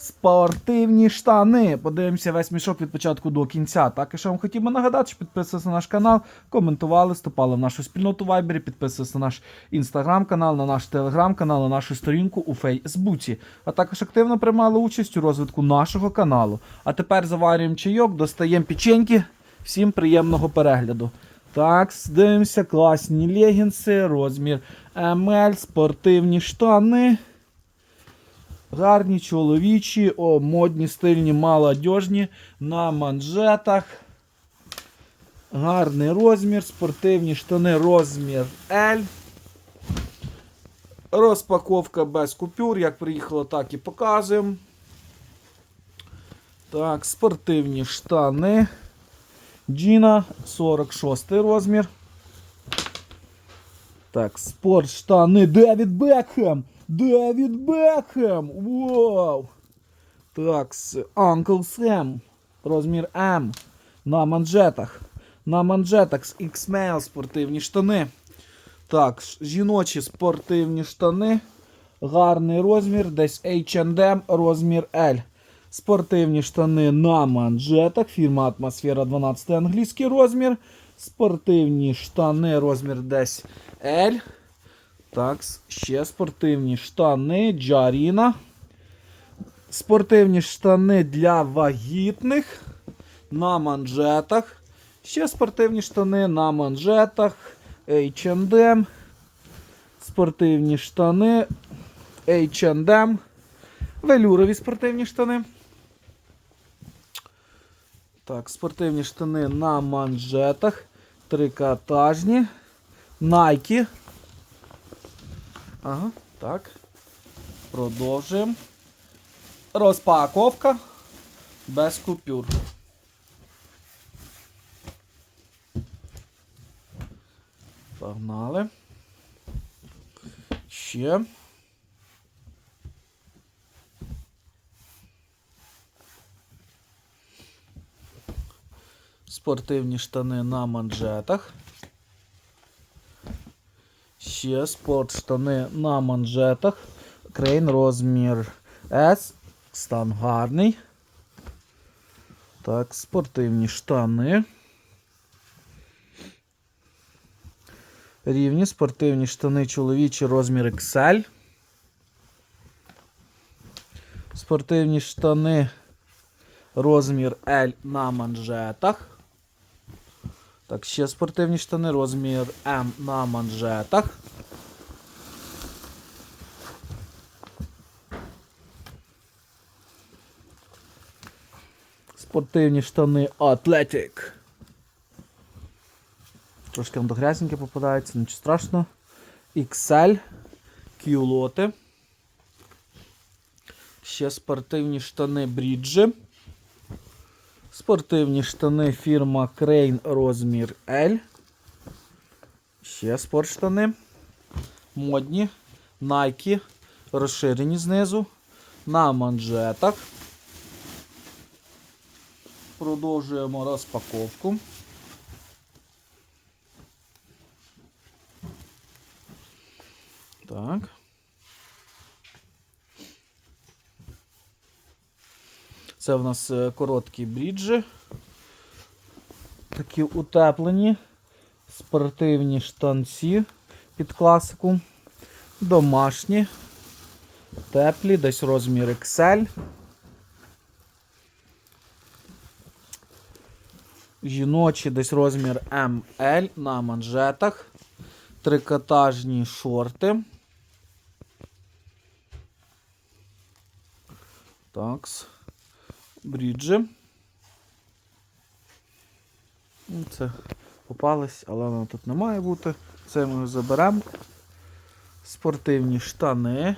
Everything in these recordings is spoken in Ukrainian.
Спортивні штани. Подивимося весь мішок від початку до кінця. Також я вам хотів би нагадати, що підписувалися на наш канал, коментували, вступали в нашу спільноту Вайбері, підписувалися на наш інстаграм-канал, на наш телеграм-канал, на нашу сторінку у Фейсбуці. А також активно приймали участь у розвитку нашого каналу. А тепер заварюємо чайок, достаємо печеньки. Всім приємного перегляду. Так, дивимося, класні легінси, розмір МЛ, спортивні штани. Гарні чоловічі, о, модні, стильні, молодіжні на манжетах. Гарний розмір, спортивні штани, розмір L. Розпаковка без купюр. Як приїхало, так і показуємо. Так, спортивні штани. Джіна, 46 розмір. Так, спорт штани Девід Бекхем. Девід Бекхем! Вау! Так, Uncle Sam. Розмір М. На манжетах. На манжетах з X-Mail спортивні штани. Так, жіночі спортивні штани. Гарний розмір, десь H&M, розмір L. Спортивні штани на манжетах. Фірма Атмосфера 12 англійський розмір. Спортивні штани, розмір десь L. Так, ще спортивні штани Джаріна. Спортивні штани для вагітних на манжетах. Ще спортивні штани на манжетах. H&M. Спортивні штани. H&M. Велюрові спортивні штани. Так, спортивні штани на манжетах. Трикотажні. Nike. Ага, так. Продовжуємо. Розпаковка без купюр. Погнали. Ще. Спортивні штани на манжетах. Ще спорт штани на манжетах. Крейн розмір S. Стан гарний. Так, спортивні штани. Рівні спортивні штани чоловічі розмір XL. Спортивні штани розмір L на манжетах. Так, ще спортивні штани, розмір М на манжетах. Спортивні штани Athletic. Трошки до грязненьке попадається, нічого страшного. XL, кюлоти. Ще спортивні штани Бріджі. Спортивні штани фірма Crane розмір L. Ще спортштани. Модні. Nike. Розширені знизу. На манжетах. Продовжуємо розпаковку. Так. Це в нас е, короткі бріджі. Такі утеплені, спортивні штанці під класику. Домашні, теплі, десь розмір XL. Жіночі десь розмір ML на манжетах. Трикотажні шорти. Такс. Бріджі. Ну, Це попалось, але воно тут не має бути. Це ми заберемо. Спортивні штани.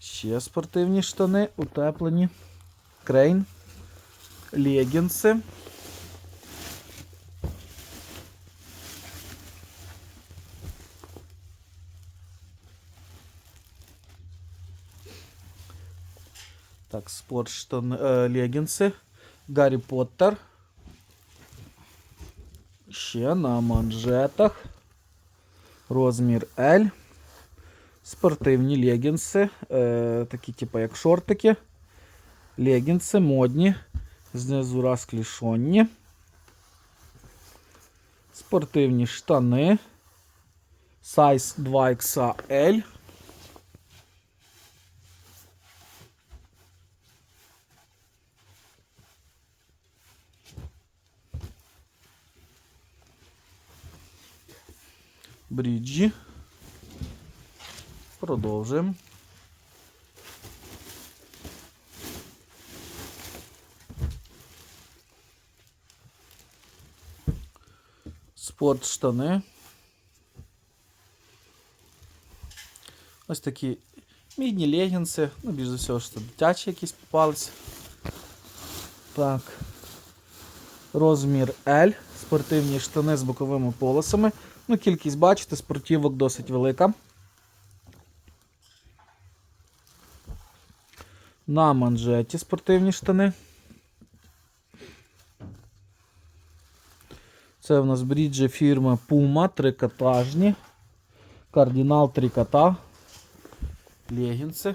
Ще спортивні штани, утеплені. Крейн. Легінси. Так, спортштани, е, легінси. Гаррі Поттер. Ще на манжетах. Розмір L. Спортивні легінси. Е, такі, типу, як шортики. Легінси модні. Знизу розклішонні. Спортивні штани. Size 2XL. Бріджі. Продовжуємо. Спорт штани. Ось такі мідні легінси. Ну, більш за всього, що дитячі якісь попались. Так. Розмір L. Спортивні штани з боковими полосами. Ну, кількість, бачите, спортівок досить велика. На манжеті спортивні штани. Це в нас бріджі фірми Puma, трикотажні. Кардинал трикота. Легінси.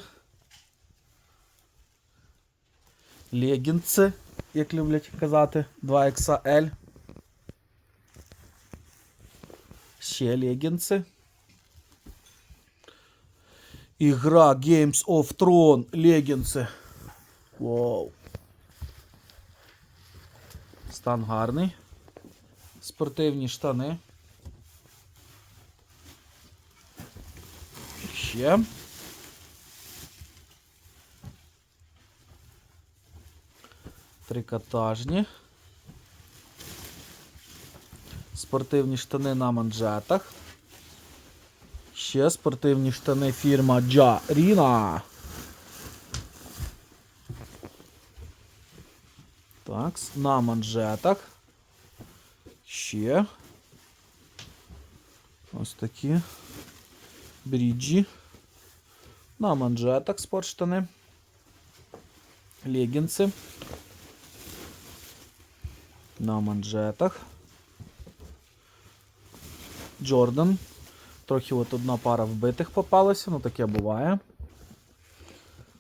Легінси, як люблять казати, 2XL. Ще легінси. Ігра Games of Thrones легінси. Вау. Стан гарний. Спортивні штани. Ще. Трикотажні. Спортивні штани на манжетах. Ще спортивні штани фірма Джаріна. Так, на манжетах. Ще. Ось такі. Бріджі. На манжетах спортштани. Легінси. На манжетах. Джордан. Трохи от одна пара вбитих попалася, ну таке буває.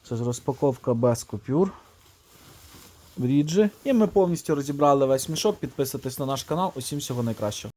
Це ж розпаковка без купюр. Бріджі. І ми повністю розібрали весь мішок. Підписуйтесь на наш канал. Усім всього найкращого.